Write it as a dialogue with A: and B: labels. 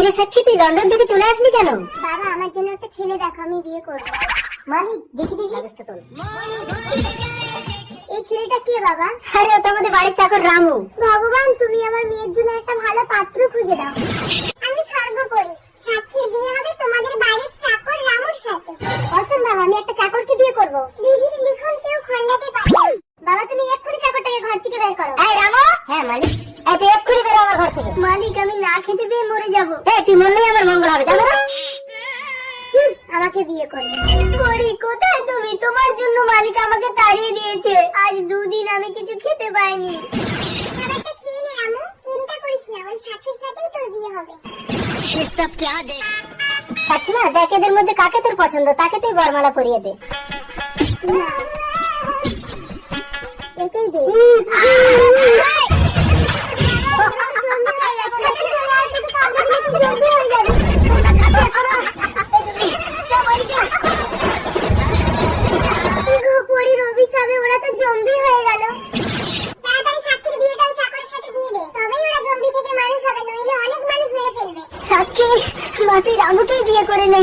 A: কিরে সাক্ষী তুই লন্ডন থেকে চলে আসলি কেন?
B: বাবা আমার জন্য একটা ছেলে দেখো আমি বিয়ে করব।
A: মালিক দেখি দেখি। কাগজটা তোল।
B: এই ছেলেটা কে বাবা?
A: আরে ও তো আমাদের বাড়ির চাকর রামু।
B: ভগবান তুমি আমার মেয়ের জন্য একটা ভালো পাত্র খুঁজে দাও। আমি স্বর্গ করি সাক্ষীর বিয়ে হবে তোমাদের বাড়ির চাকর রামুর সাথে। অসম্ভব আমি একটা চাকরকে বিয়ে করব। দিদির লিখন কেউ খণ্ডাতে পারে ঘর থেকে বের করো।
A: এই রামু! হ্যাঁ মালিক। এই তুই এক্ষুনি বেরো আমার ঘর থেকে।
B: মালিক আমি না খেতে পেয়ে মরে যাব।
A: এই তুই মরলেই আমার মঙ্গল হবে না?
B: আমাকে বিয়ে করবে কোথায় তুমি? তোমার জন্য মালিক আমাকে তাড়িয়ে দিয়েছে। আজ দুদিন আমি কিছু খেতে পাইনি। খাবারটা খেয়ে নে রামু। চিন্তা করিস না ওই সাথীর সাথেই তোর বিয়ে হবে।
A: দেখ এদের মধ্যে কাকে তোর পছন্দ তাকে তুই বরমালা পরিয়ে দে।
B: জম্বি হয়ে গেল। তাড়াতাড়ি সাক্ষীর বিয়েটা ওই চাকরের সাথে দিয়ে দে। তবেই ওরা জম্বি থেকে মানুষ হবে, নইলে অনেক মানুষ মেরে ফেলবে।
A: সাক্ষী মা তুই রামুকেই বিয়ে করে নে।